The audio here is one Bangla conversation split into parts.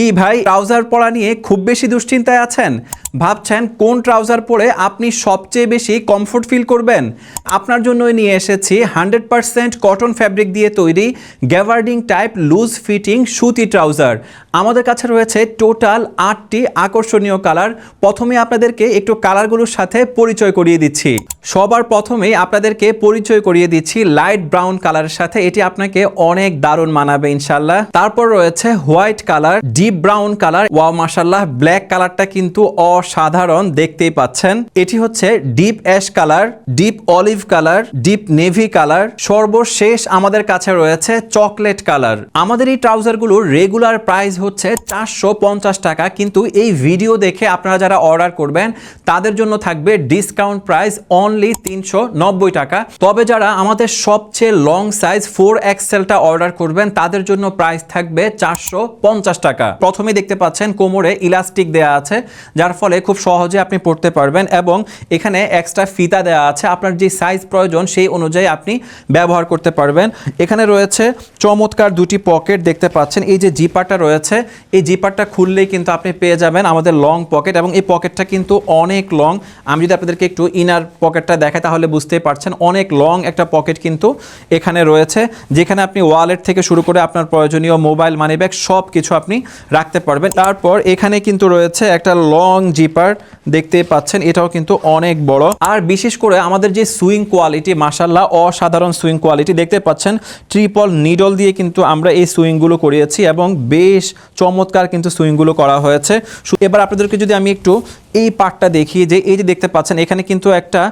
কি ভাই, ট্রাউজার পরা নিয়ে খুব বেশি দুশ্চিন্তায় আছেন? ভাবছেন কোন ট্রাউজার পরে আপনি সবচেয়ে বেশি কমফোর্ট ফিল করবেন? আপনার জন্যই নিয়ে এসেছি হান্ড্রেড পারসেন্ট কটন ফ্যাব্রিক দিয়ে তৈরি গ্যাভার্ডিং টাইপ লুজ ফিটিং সুতি ট্রাউজার। আমাদের কাছে রয়েছে টোটাল আটটি আকর্ষণীয় কালার প্রথমে আপনাদেরকে একটু কালারগুলোর সাথে পরিচয় করিয়ে দিচ্ছি। সবার প্রথমেই আপনাদেরকে পরিচয় করিয়ে দিচ্ছি লাইট ব্রাউন কালারের সাথে। এটি আপনাকে অনেক দারুণ মানাবে ইনশাল্লাহ তারপর রয়েছে white colour deep brown colour. Wow মাশাল্লাহ ব্ল্যাক কালারটা কিন্তু অসাধারণ, দেখতেই পাচ্ছেন। এটি হচ্ছে deep ash colour, deep olive colour, deep navy colour. সর্বশেষ আমাদের কাছে রয়েছে চকলেট কালার। আমাদের এই ট্রাউজারগুলোর রেগুলার প্রাইস হচ্ছে চারশো পঞ্চাশ টাকা, কিন্তু এই ভিডিও দেখে আপনারা যারা অর্ডার করবেন, তাদের জন্য থাকবে ডিসকাউন্ট প্রাইস অনলি তিনশো নব্বই টাকা। তবে যারা আমাদের সবচেয়ে লং সাইজ ফোর এক্সেলটা অর্ডার করবেন, তাদের জন্য প্রাইস থাকবে চারশো পঞ্চাশ টাকা। প্রথমে দেখতে পাচ্ছেন কোমরে ইলাস্টিক দেওয়া আছে, যার ফলে খুব সহজে আপনি পড়তে পারবেন এবং এখানে এক্সট্রা ফিতা দেওয়া আছে। আপনার যে সাইজ প্রয়োজন সেই অনুযায়ী আপনি ব্যবহার করতে পারবেন। এখানে রয়েছে চমৎকার দুটি পকেট দেখতে পাচ্ছেন। এই যে জিপারটা রয়েছে, এই জিপারটা খুললেই কিন্তু আপনি পেয়ে যাবেন আমাদের লং পকেট এবং এই পকেটটা কিন্তু অনেক লং আমি যদি আপনাদেরকে একটু ইনার পকেটটা দেখাই তাহলে বুঝতেই পারছেন, অনেক লং একটা পকেট কিন্তু এখানে রয়েছে। যেখানে আপনি ওয়ালেট থেকে শুরু করে আপনার প্রয়োজনীয় মোবাইল মানি ব্যাগ সব কিছু আপনি রাখতে পারবেন। তারপর এখানে কিন্তু রয়েছে একটা লং জিপার দেখতে পাচ্ছেন, এটাও কিন্তু অনেক বড়। আর বিশেষ করে আমাদের যে সুইং কোয়ালিটি মাসাল্লাহ অসাধারণ সুইং কোয়ালিটি দেখতে পাচ্ছেন ট্রিপল নিডল দিয়ে কিন্তু আমরা এই সুইংগুলো করিয়েছি এবং বেশ চমৎকার কিন্তু সুইংগুলো করা হয়েছে। এবার আপনাদেরকে যদি আমি একটু এই পার্টটা দেখি যে এই যে দেখতে পাচ্ছেন, এখানে কিন্তু একটা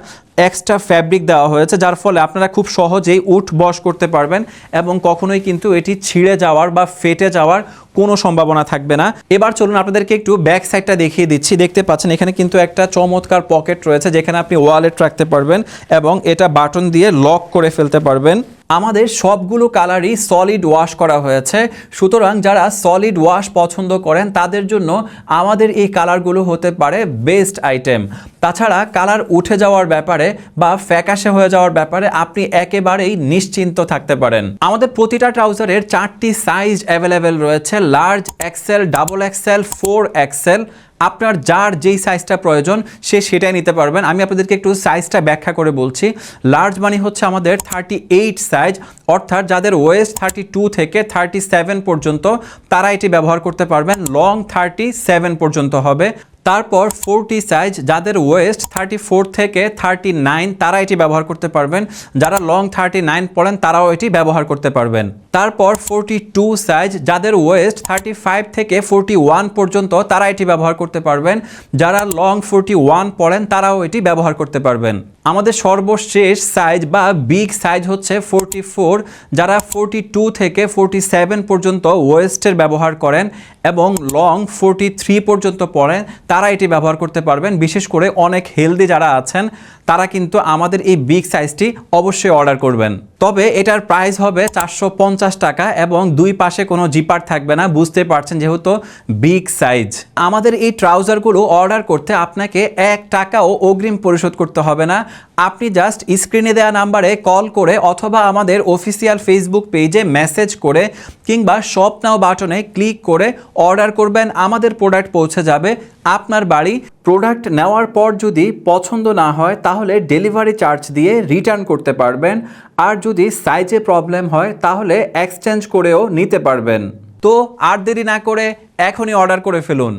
এক্সট্রা ফ্যাব্রিক দেওয়া হয়েছে, যার ফলে আপনারা খুব সহজেই উঠ বস করতে পারবেন এবং কখনোই কিন্তু এটি ছিঁড়ে যাওয়ার বা ফেটে যাওয়ার কোনো সম্ভাবনা থাকবে না। এবার চলুন আপনাদেরকে একটু ব্যাক সাইডটা দেখিয়ে দিচ্ছি। দেখতে পাচ্ছেন, এখানে কিন্তু একটা চমৎকার পকেট রয়েছে, যেখানে আপনি ওয়ালেট রাখতে পারবেন এবং এটা বাটন দিয়ে লক করে ফেলতে পারবেন। আমাদের সবগুলো কালারই সলিড ওয়াশ করা হয়েছে। সুতরাং যারা সলিড ওয়াশ পছন্দ করেন, তাদের জন্য আমাদের এই কালারগুলো হতে পারে বেস্ট আইটেম তাছাড়া কালার উঠে যাওয়ার ব্যাপারে বা ফ্যাকাশে হয়ে যাওয়ার ব্যাপারে আপনি একেবারেই নিশ্চিন্ত থাকতে পারেন। আমাদের প্রতিটা ট্রাউজারের চারটি সাইজ অ্যাভেলেবেল রয়েছে large XL double XL four XL আপনার যার যেই সাইজটা প্রয়োজন, সে সেটাই নিতে পারবেন। আমি আপনাদেরকে একটু সাইজটা ব্যাখ্যা করে বলছি। লার্জ মানে হচ্ছে আমাদের থার্টি এইট সাইজ অর্থাৎ যাদের ওয়েস্ট থার্টি টু থেকে থার্টি সেভেন পর্যন্ত, তারা এটি ব্যবহার করতে পারবেন। লং থার্টি সেভেন পর্যন্ত হবে। তারপর ফোরটি সাইজ যাদের ওয়েস্ট থার্টি ফোর থেকে থার্টি নাইন তারা এটি ব্যবহার করতে পারবেন। যারা লং থার্টি নাইন পড়েন, তারাও এটি ব্যবহার করতে পারবেন। তারপর ফোরটি টু সাইজ যাদের ওয়েস্ট থার্টি ফাইভ থেকে ফোরটি ওয়ান পর্যন্ত তারা এটি ব্যবহার করতে পারবেন। যারা লং ফোরটি ওয়ান পড়েন, তারাও এটি ব্যবহার করতে পারবেন। আমাদের সর্বশেষ সাইজ বা বিগ সাইজ হচ্ছে ফোরটি ফোর যারা ফোরটি টু থেকে ফোরটি সেভেন পর্যন্ত ওয়েস্টের ব্যবহার করেন এবং লং ফোরটি থ্রি পর্যন্ত পড়েন, তারা এটি ব্যবহার করতে পারবেন। বিশেষ করে অনেক হেলদি যারা আছেন, তারা কিন্তু আমাদের এই বিগ সাইজটি অবশ্যই অর্ডার করবেন। তবে এটার প্রাইস হবে চারশো পঞ্চাশ টাকা এবং দুই পাশে কোনো জিপার থাকবে না। বুঝতে পারছেন যেহেতু বিগ সাইজ আমাদের এই ট্রাউজারগুলো অর্ডার করতে আপনাকে এক টাকাও অগ্রিম পরিশোধ করতে হবে না। আপনি জাস্ট স্ক্রিনে দেওয়া নাম্বারে কল করে অথবা আমাদের অফিসিয়াল ফেসবুক পেজে মেসেজ করে কিংবা শপ নাও বাটনে ক্লিক করে অর্ডার করবেন। আমাদের প্রোডাক্ট পৌঁছে যাবে। আপনার বাড়ি প্রোডাক্ট নেওয়ার পর যদি পছন্দ না হয়, তাহলে ডেলিভারি চার্জ দিয়ে রিটার্ন করতে পারবেন। আর যদি সাইজে প্রবলেম হয়, তাহলে এক্সচেঞ্জ করেও নিতে পারবেন। তো আর দেরি না করে এখনই অর্ডার করে ফেলুন।